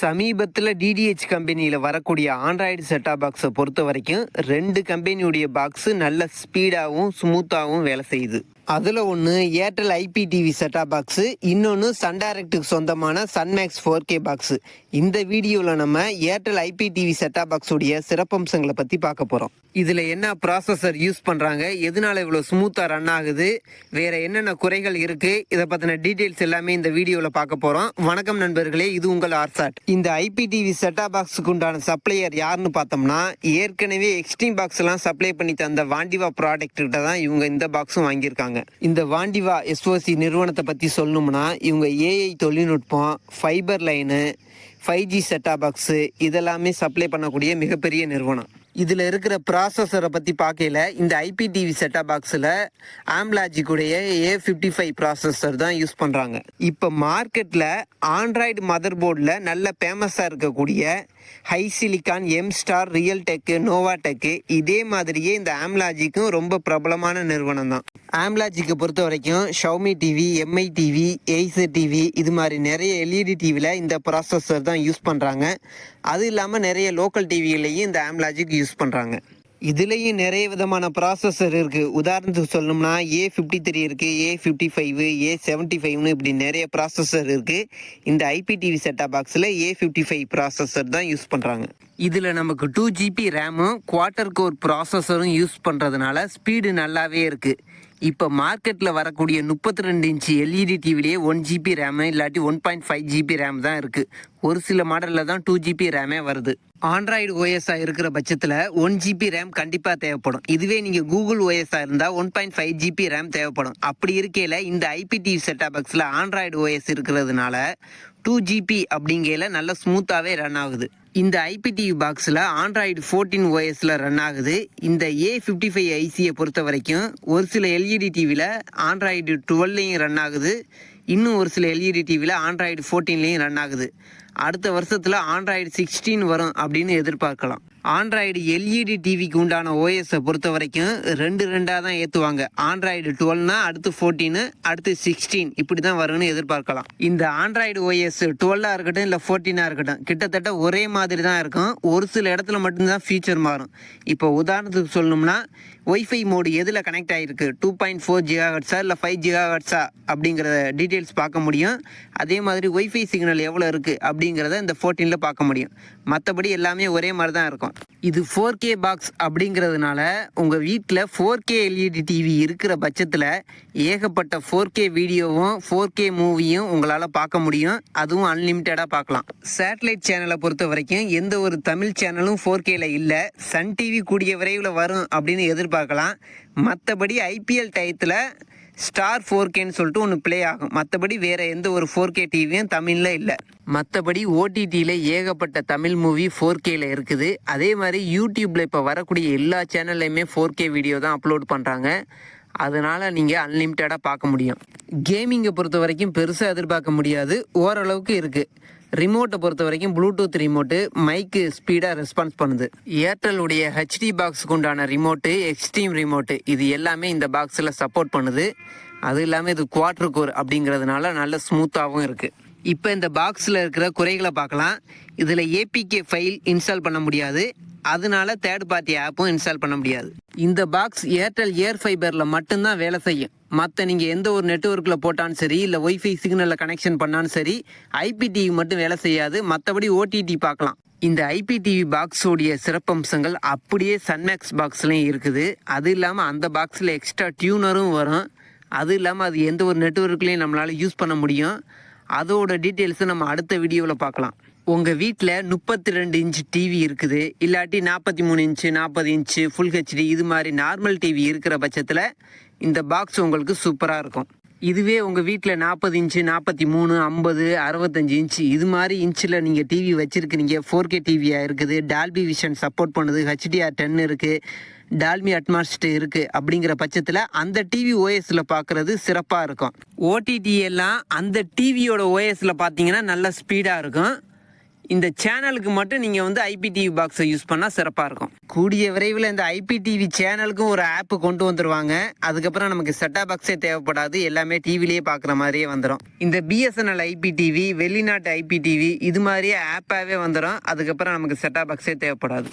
சமீபத்தில் டிடிஹெச் கம்பெனியில் வரக்கூடிய ஆண்ட்ராய்டு செட்டாப் பாக்ஸை பொறுத்த வரைக்கும் ரெண்டு கம்பெனியுடைய பாக்ஸு நல்ல ஸ்பீடாகவும் ஸ்மூத்தாகவும் வேலை செய்யுது. அதில் ஒன்று Airtel IPTV set top box இன்னொன்று சன் டைரக்டுக்கு சொந்தமான சன்மேக்ஸ் ஃபோர் கே பாக்ஸு இந்த வீடியோவில் நம்ம ஏர்டெல் ஐபிடிவி செட்டாப் பாக்ஸுடைய சிறப்பம்சங்களை பற்றி பார்க்க போகிறோம் இதில் என்ன ப்ராசஸர் யூஸ் பண்ணுறாங்க எதனால இவ்வளோ ஸ்மூத்தாக ரன் ஆகுது? வேறு என்னென்ன குறைகள் இருக்குது இதை பற்றின டீட்டெயில்ஸ் எல்லாமே இந்த வீடியோவில் பார்க்க போகிறோம் வணக்கம் நண்பர்களே இது உங்கள் ஆர்சாட். இந்த ஐபிடிவி செட்டாப் பாக்ஸுக்கு உண்டான சப்ளையர் யாருன்னு பார்த்தோம்னா ஏற்கனவே எக்ஸ்ட்ரீம் பாக்ஸ்லாம் சப்ளை பண்ணி தந்த வாண்டிவா ப்ராடக்ட்கிட்ட தான் இவங்க இந்த பாக்ஸும் வாங்கியிருக்காங்க. இந்த வாண்டிவா எஸ்ஓசி நிறுவனத்தை பற்றி சொல்லணும்னா இவங்க ஏஐ தொழில்நுட்பம் fibre line five G set top box இதெல்லாமே சப்ளை பண்ணக்கூடிய மிகப்பெரிய நிறுவனம். இதில் இருக்கிற ப்ராசஸரை பற்றி பார்க்கல இந்த ஐபிடிவி செட்டா பாக்ஸில் ஆம்லாஜிக்குடைய ஏ ஃபிஃப்டி ஃபைவ் ப்ராசஸர் தான் யூஸ் பண்ணுறாங்க இப்போ மார்க்கெட்டில் ஆண்ட்ராய்டு மதர் போர்டில் நல்ல ஃபேமஸாக இருக்கக்கூடிய HiSilicon M star Realtek Novatek இதே மாதிரியே இந்த ஆம்லாஜிக்கும் ரொம்ப பிரபலமான நிறுவனம் தான். ஆம்லாஜிக்கை பொறுத்த வரைக்கும் Xiaomi TV MI TV Acer TV இது மாதிரி நிறைய எல்இடி டிவியில் இந்த ப்ராசஸர் தான் யூஸ் பண்ணுறாங்க அது இல்லாமல் நிறைய லோக்கல் டிவிகளையும் இந்த ஆம்லாஜிக் யூஸ் பண்ணுறாங்க இதுலேயும் நிறைய விதமான ப்ராசஸர் இருக்குது உதாரணத்துக்கு சொல்லணும்னா ஏ ஃபிஃப்டி த்ரீ இருக்குது A fifty five A seventy ஃபைவ்னு இப்படி நிறைய ப்ராசஸர் இருக்குது இந்த ஐபி டிவி செட்டாப் பாக்ஸில் ஏ ஃபிஃப்டி ஃபைவ் ப்ராசஸர் தான் யூஸ் பண்ணுறாங்க இதில் நமக்கு டூ ஜிபி ரேமும் குவார்ட்டர் கோர் ப்ராசஸரும் யூஸ் பண்ணுறதுனால ஸ்பீடு நல்லாவே இருக்குது இப்போ மார்க்கெட்டில் வரக்கூடிய முப்பத்தி ரெண்டு இன்ச்சு எல்இடி டிவிலேயே ஒன் ஜிபி ரேமு இல்லாட்டி one point five GB RAM தான் இருக்குது ஒரு சில மாடலில் தான் டூ ஜிபி ரேமே வருது. ஆண்ட்ராய்டு ஓஎஸ்ஆ இருக்கிற பட்சத்தில் ஒன் ஜிபி ரேம் கண்டிப்பாக தேவைப்படும். இதுவே நீங்கள் கூகுள் ஓஎஸ்ஆ இருந்தால் one point five GB RAM தேவைப்படும். அப்படி இருக்கையில் இந்த ஐபிடிவி செட்டாப் பாக்ஸில் ஆண்ட்ராய்டு ஓஎஸ் இருக்கிறதுனால டூ ஜிபி அப்படிங்கையில் நல்ல ஸ்மூத்தாகவே ரன் ஆகுது. இந்த ஐபிடிவி பாக்ஸில் ஆண்ட்ராய்டு ஃபோர்டீன் ஓஎஸில் ரன் ஆகுது. இந்த ஏ ஃபிஃப்டி ஃபைவ் ஐசியை பொறுத்த வரைக்கும் ஒரு சில எல்இடி டிவியில் ஆண்ட்ராய்டு டுவெல்லையும் ரன் ஆகுது. இன்னும் ஒரு சில எல்இடி டிவியில் ஆண்ட்ராய்டு ஃபோர்டீன்லேயும் ரன் ஆகுது. அடுத்த வருஷத்தில் ஆண்ட்ராய்டு சிக்ஸ்டீன் வரும் அப்படின்னு எதிர்பார்க்கலாம். ஆண்ட்ராய்டு எல்இடி டிவிக்கு உண்டான ஓஎஸை பொறுத்த வரைக்கும் ரெண்டு ரெண்டாக தான் ஏற்றுவாங்க ஆண்ட்ராய்டு டுவெல்னா அடுத்து ஃபோர்டீனு அடுத்து சிக்ஸ்டீன் இப்படி தான் வரும்னு எதிர்பார்க்கலாம். இந்த ஆண்ட்ராய்டு ஓஎஸ் டுவெல்லாக இருக்கட்டும் இல்லை ஃபோர்டீனாக இருக்கட்டும் கிட்டத்தட்ட ஒரே மாதிரி தான் இருக்கும். ஒரு சில இடத்துல மட்டும்தான் ஃபீச்சர் மாறும். இப்போ உதாரணத்துக்கு சொல்லணும்னா ஒய்ஃபை மோடு எதில் கனெக்ட் ஆகிருக்கு டூ பாயிண்ட் ஃபோர் ஜிகா ஹட்ஸா இல்லை ஃபைவ் ஜிகா ஹட்ஸா அப்படிங்கிற டீட்டெயில்ஸ் பார்க்க முடியும். அதே மாதிரி ஒய்ஃபை சிக்னல் எவ்வளோ இருக்குது அப்படி அப்படிங்கிறத இந்த ஃபோர்டீனில் பார்க்க முடியும். மற்றபடி எல்லாமே ஒரே மாதிரி தான் இருக்கும். இது ஃபோர் கே பாக்ஸ் அப்படிங்கிறதுனால உங்கள் வீட்டில் ஃபோர் கே எல்இடி டிவி இருக்கிற பட்சத்தில் ஏகப்பட்ட ஃபோர் கே வீடியோவும் ஃபோர் கே மூவியும் உங்களால் பார்க்க முடியும். அதுவும் அன்லிமிட்டடாக பார்க்கலாம். சேட்டலைட் சேனலை பொறுத்த வரைக்கும் எந்த ஒரு தமிழ் சேனலும் ஃபோர் கேல இல்லை. சன் டிவி கூடிய விரைவில் வரும் அப்படின்னு எதிர்பார்க்கலாம். மற்றபடி ஐபிஎல் டயத்தில் ஸ்டார் ஃபோர் கேன்னு சொல்லிட்டு ஒன்று ப்ளே ஆகும். மற்றபடி வேறு எந்த ஒரு ஃபோர் கே டிவியும் தமிழில் இல்லை. மற்றபடி ஓடிடியில் ஏகப்பட்ட தமிழ் மூவி ஃபோர் கேல இருக்குது. அதே மாதிரி யூடியூப்பில் இப்போ வரக்கூடிய எல்லா சேனல்லையுமே ஃபோர் கே வீடியோ தான் அப்லோட் பண்ணுறாங்க அதனால் நீங்கள் அன்லிமிட்டடாக பார்க்க முடியும். கேமிங்கை பொறுத்த வரைக்கும் பெருசாக எதிர்பார்க்க முடியாது. ஓரளவுக்கு இருக்குது ரிமோட்டை பொறுத்த வரைக்கும் ப்ளூடூத் ரிமோட்டு மைக்கு ஸ்பீடாக ரெஸ்பான்ஸ் பண்ணுது. ஏர்டெல்லுடைய ஹெச்டி பாக்ஸுக்கு உண்டான ரிமோட்டு எக்ஸ்ட்ரீம் ரிமோட்டு இது எல்லாமே இந்த பாக்ஸில் சப்போர்ட் பண்ணுது. அது இல்லாமல் இது குவாட்ரு கோர் அப்படிங்கிறதுனால நல்ல ஸ்மூத்தாகவும் இருக்குது இப்போ இந்த பாக்ஸில் இருக்கிற குறைகளை பார்க்கலாம். இதில் ஏபிகே ஃபைல் இன்ஸ்டால் பண்ண முடியாது. அதனால தேர்ட் பார்ட்டி ஆப்பும் இன்ஸ்டால் பண்ண முடியாது. இந்த பாக்ஸ் ஏர்டெல் ஏர் ஃபைபரில் மட்டும்தான் வேலை செய்யும். மற்ற நீங்கள் எந்த ஒரு நெட்ஒர்க்கில் போட்டாலும் சரி இல்லை ஒய்ஃபை சிக்னலில் கனெக்ஷன் பண்ணாலும் சரி ஐபிடிவி மட்டும் வேலை செய்யாது. மற்றபடி ஓடிடி பார்க்கலாம். இந்த ஐபிடிவி பாக்ஸோடைய சிறப்பம்சங்கள் அப்படியே சன்மேக்ஸ் பாக்ஸ்லையும் இருக்குது. அது இல்லாமல் அந்த பாக்ஸில் எக்ஸ்ட்ரா டியூனரும் வரும். அது இல்லாமல் அது எந்த ஒரு நெட்ஒர்க்லேயும் நம்மளால் யூஸ் பண்ண முடியும். அதோட டீட்டெயில்ஸை நம்ம அடுத்த வீடியோவில் பார்க்கலாம். உங்கள் வீட்டில் முப்பத்தி ரெண்டு இன்ச் டிவி இருக்குது. இல்லாட்டி நாற்பத்தி மூணு இன்ச்சு நாற்பது இன்ச்சு ஃபுல் ஹெச்டி இது மாதிரி நார்மல் டிவி இருக்கிற பட்சத்தில் இந்த பாக்ஸ் உங்களுக்கு சூப்பராக இருக்கும். இதுவே உங்கள் வீட்டில் நாற்பது இன்ச்சு நாற்பத்தி மூணு ஐம்பது அறுபத்தஞ்சு இன்ச்சு இது மாதிரி இன்ச்சில் நீங்கள் டிவி வச்சுருக்கிறீங்க. ஃபோர் கே டிவியாக இருக்குது. டால்பி விஷன் சப்போர்ட் பண்ணுது. ஹெச்டிஆர் டென் இருக்குது டால்மி அட்மாஸ்ட் இருக்குது அப்படிங்கிற பட்சத்தில் அந்த டிவி ஓஎஸில் பார்க்குறது சிறப்பாக இருக்கும். ஓடிடி எல்லாம் அந்த டிவியோட ஓஎஸில் பார்த்தீங்கன்னா நல்ல ஸ்பீடாக இருக்கும். இந்த சேனலுக்கு மட்டும் நீங்கள் வந்து ஐபிடிவி பாக்ஸை யூஸ் பண்ணால் சிறப்பாக இருக்கும். கூடிய விரைவில் இந்த ஐபிடிவி சேனலுக்கும் ஒரு ஆப் கொண்டு வந்துருவாங்க. அதுக்கப்புறம் நமக்கு செட்டா பாக்ஸே தேவைப்படாது. எல்லாமே டிவிலேயே பார்க்குற மாதிரியே வந்துடும் இந்த பிஎஸ்என்எல் ஐபிடிவி வெளிநாட்டு ஐபிடிவி இது மாதிரியே ஆப்பாகவே வந்துடும் அதுக்கப்புறம் நமக்கு செட்டா பாக்ஸே தேவைப்படாது.